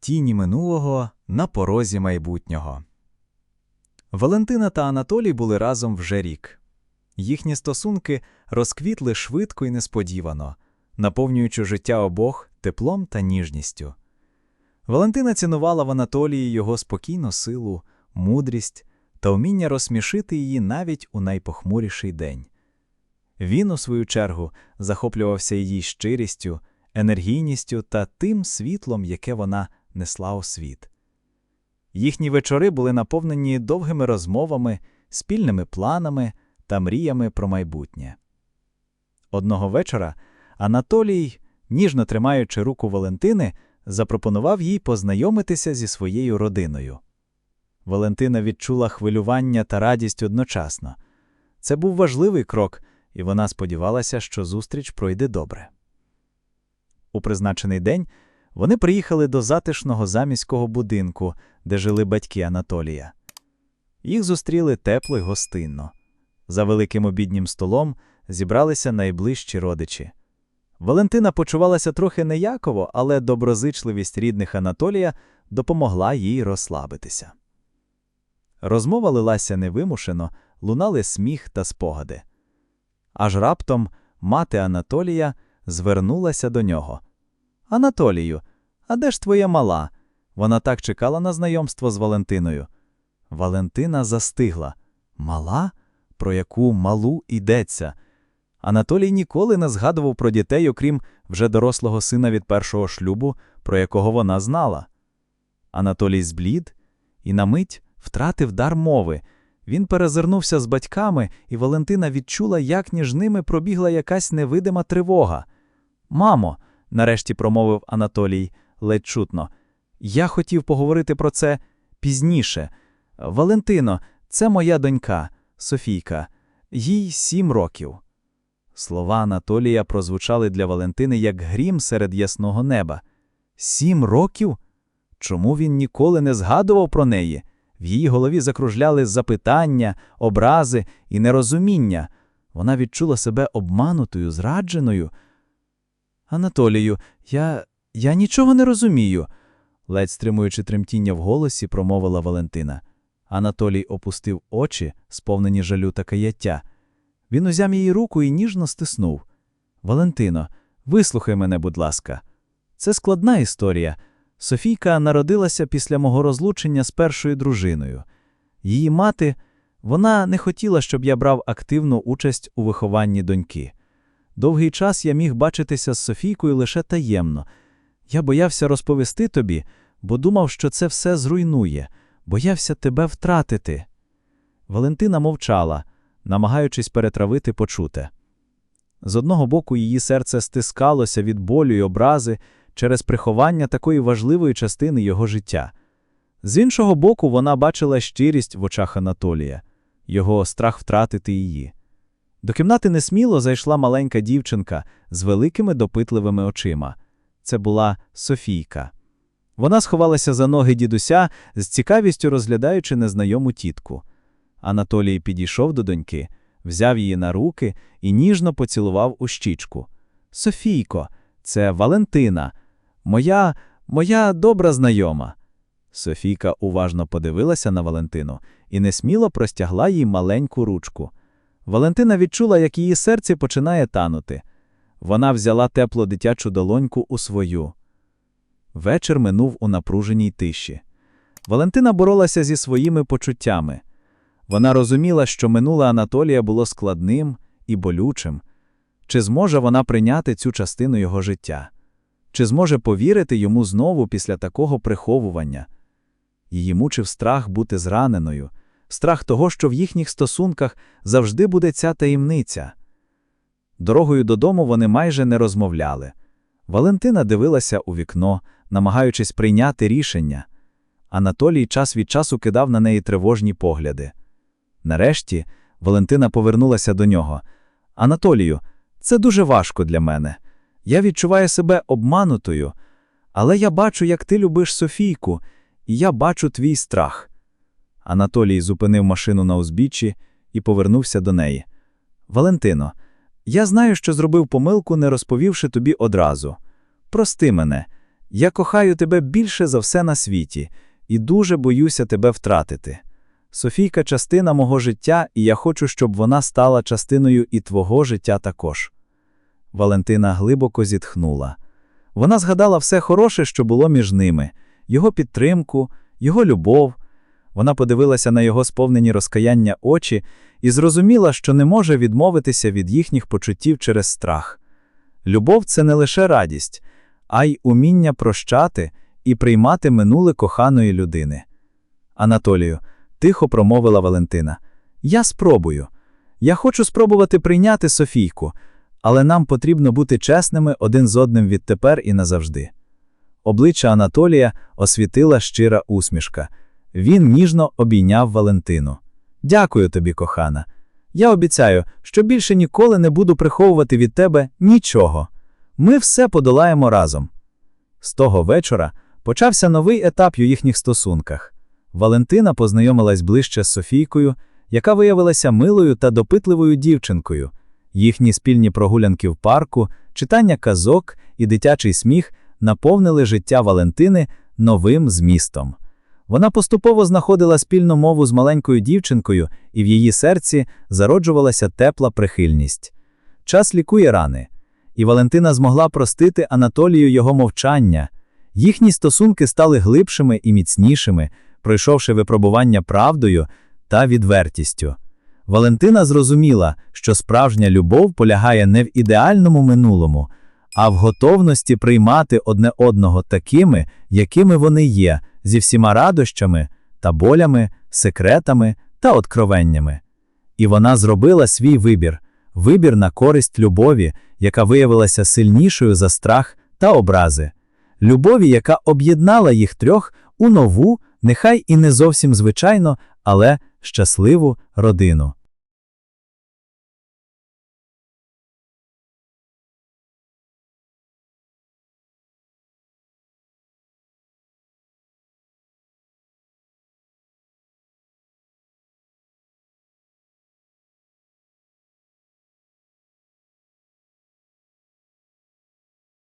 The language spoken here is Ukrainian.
тіні минулого на порозі майбутнього. Валентина та Анатолій були разом вже рік. Їхні стосунки розквітли швидко і несподівано, наповнюючи життя обох теплом та ніжністю. Валентина цінувала в Анатолії його спокійну силу, мудрість та вміння розсмішити її навіть у найпохмуріший день. Він, у свою чергу, захоплювався її щирістю, енергійністю та тим світлом, яке вона несла у світ. Їхні вечори були наповнені довгими розмовами, спільними планами та мріями про майбутнє. Одного вечора Анатолій, ніжно тримаючи руку Валентини, запропонував їй познайомитися зі своєю родиною. Валентина відчула хвилювання та радість одночасно. Це був важливий крок, і вона сподівалася, що зустріч пройде добре. У призначений день вони приїхали до затишного заміського будинку, де жили батьки Анатолія. Їх зустріли тепло й гостинно. За великим обіднім столом зібралися найближчі родичі. Валентина почувалася трохи неяково, але доброзичливість рідних Анатолія допомогла їй розслабитися. Розмова лилася невимушено, лунали сміх та спогади. Аж раптом мати Анатолія звернулася до нього. Анатолію, а де ж твоя мала? Вона так чекала на знайомство з Валентиною. Валентина застигла. Мала? Про яку малу йдеться? Анатолій ніколи не згадував про дітей, окрім вже дорослого сина від першого шлюбу, про якого вона знала. Анатолій зблід і на мить втратив дар мови. Він перезирнувся з батьками, і Валентина відчула, як між ними пробігла якась невидима тривога. Мамо, нарешті промовив Анатолій ледь чутно, я хотів поговорити про це пізніше. Валентино, це моя донька, Софійка, їй сім років. Слова Анатолія прозвучали для Валентини як грім серед ясного неба. Сім років? Чому він ніколи не згадував про неї? В її голові закружляли запитання, образи і нерозуміння. Вона відчула себе обманутою, зрадженою. Анатолію, я я нічого не розумію, ледь стримуючи тремтіння в голосі, промовила Валентина. Анатолій опустив очі, сповнені жалю та каяття. Він узяв її руку і ніжно стиснув. Валентино, вислухай мене, будь ласка. Це складна історія. Софійка народилася після мого розлучення з першою дружиною. Її мати, вона не хотіла, щоб я брав активну участь у вихованні доньки. Довгий час я міг бачитися з Софійкою лише таємно. Я боявся розповісти тобі, бо думав, що це все зруйнує, боявся тебе втратити. Валентина мовчала, намагаючись перетравити почуте. З одного боку, її серце стискалося від болю й образи через приховання такої важливої частини його життя. З іншого боку, вона бачила щирість в очах Анатолія, його страх втратити її. До кімнати несміло зайшла маленька дівчинка з великими допитливими очима. Це була Софійка. Вона сховалася за ноги дідуся, з цікавістю розглядаючи незнайому тітку. Анатолій підійшов до доньки, взяв її на руки і ніжно поцілував у щічку. Софійко, це Валентина, моя, моя добра знайома. Софійка уважно подивилася на Валентину і несміло простягла їй маленьку ручку. Валентина відчула, як її серце починає танути. Вона взяла теплу дитячу долоньку у свою. Вечір минув у напруженій тиші. Валентина боролася зі своїми почуттями. Вона розуміла, що минуле Анатолія було складним і болючим. Чи зможе вона прийняти цю частину його життя? Чи зможе повірити йому знову після такого приховування? Її мучив страх бути зраненою, страх того, що в їхніх стосунках завжди буде ця таємниця. Дорогою додому вони майже не розмовляли. Валентина дивилася у вікно, намагаючись прийняти рішення. Анатолій час від часу кидав на неї тривожні погляди. Нарешті Валентина повернулася до нього. Анатолію, це дуже важко для мене. Я відчуваю себе обманутою, але я бачу, як ти любиш Софійку, і я бачу твій страх. Анатолій зупинив машину на узбіччі і повернувся до неї. Валентино, я знаю, що зробив помилку, не розповівши тобі одразу. Прости мене, Я кохаю тебе більше за все на світі і дуже боюся тебе втратити. Софійка частина мого життя, і я хочу, щоб вона стала частиною і твого життя також. Валентина глибоко зітхнула. Вона згадала все хороше, що було між ними, його підтримку, його любов. Вона подивилася на його сповнені розкаяння очі і зрозуміла, що не може відмовитися від їхніх почуттів через страх. Любов це не лише радість, а й уміння прощати і приймати минуле коханої людини. Анатолію, тихо промовила Валентина. Я спробую. Я хочу спробувати прийняти Софійку, але нам потрібно бути чесними один з одним відтепер і назавжди. Обличчя Анатолія освітила щира усмішка. Він ніжно обійняв Валентину. Дякую тобі, кохана. Я обіцяю, що більше ніколи не буду приховувати від тебе нічого. Ми все подолаємо разом. З того вечора почався новий етап у їхніх стосунках. Валентина познайомилась ближче з Софійкою, яка виявилася милою та допитливою дівчинкою. Їхні спільні прогулянки в парку, читання казок і дитячий сміх наповнили життя Валентини новим змістом. Вона поступово знаходила спільну мову з маленькою дівчинкою, і в її серці зароджувалася тепла прихильність. Час лікує рани, і Валентина змогла простити Анатолію його мовчання. Їхні стосунки стали глибшими і міцнішими, пройшовши випробування правдою та відвертістю. Валентина зрозуміла, що справжня любов полягає не в ідеальному минулому, а в готовності приймати одне одного такими, якими вони є, зі всіма радощами та болями, секретами та откровеннями. І вона зробила свій вибір вибір на користь любові, яка виявилася сильнішою за страх та образи, любові, яка об'єднала їх трьох у нову, нехай і не зовсім звичайно, але щасливу родину.